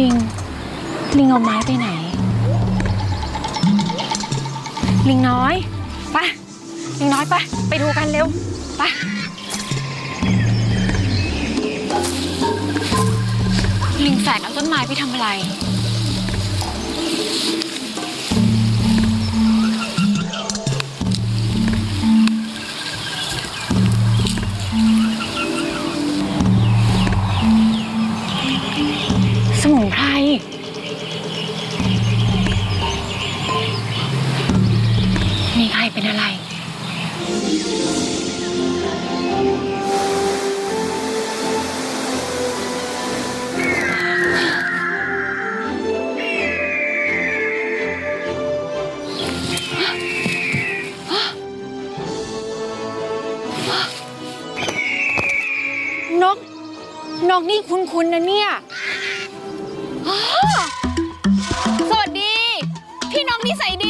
ลิง ลิงเอาไม้ไปไหน ลิงน้อยไปลิงน้อยไปไปดูกันเร็วไปลิงแฝกเอาต้นไม้ไปทำอะไร เป็นอะไร นก นกนี่คุ้นๆนะเนี่ยอ้อสวัสดี พี่นกนิสัยดี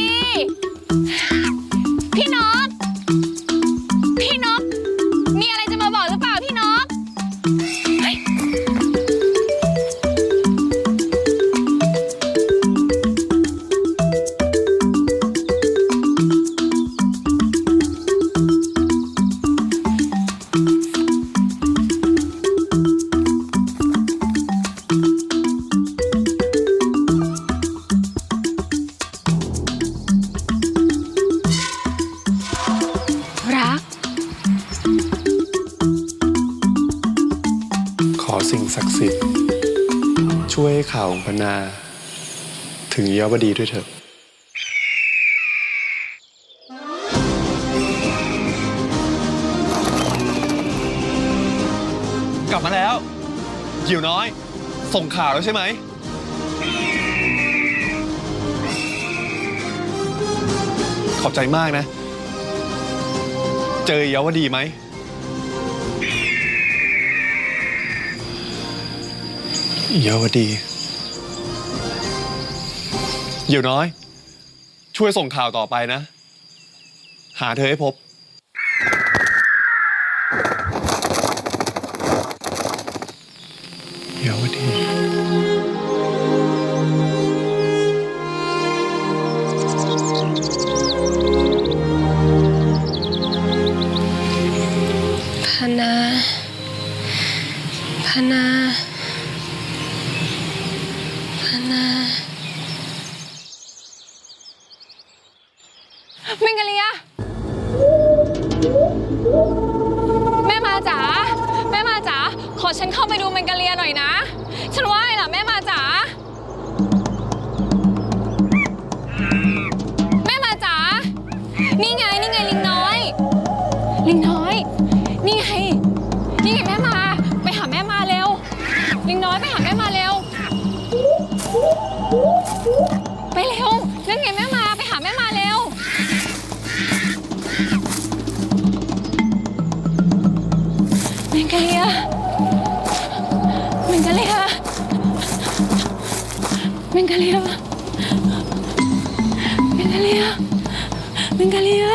สิ่งศักดิ์สิทธิ์ ช่วยให้ข่าวของพนา ถึงเยาวดีด้วยเถอะกลับมาแล้วหยิวน้อย ส่งข่าวแล้วใช่ไหม ขอบใจมากนะ เจอเยาวดีไหม เยาวดี เดี๋ยวน้อย ช่วยส่งข่าวต่อไปนะ หาเธอให้พบ นาเมงกะเลีย แม่มาจ๋าแม่มาจ๋าขอฉันเข้าไปดูเมงกะเลียหน่อยนะ ฉันว่าไอ้ล่ะแม่มาจ๋าแม่มาจ๋านี่ไงนี่ไงลิงน้อย ลิงน้อย ไปเร็วนั่นไงแม่มาไปหาแม่มาเร็ว เมงกะเลียเมงกะเลียเมงกะเลียเมงกะเลียเมงกะเลีย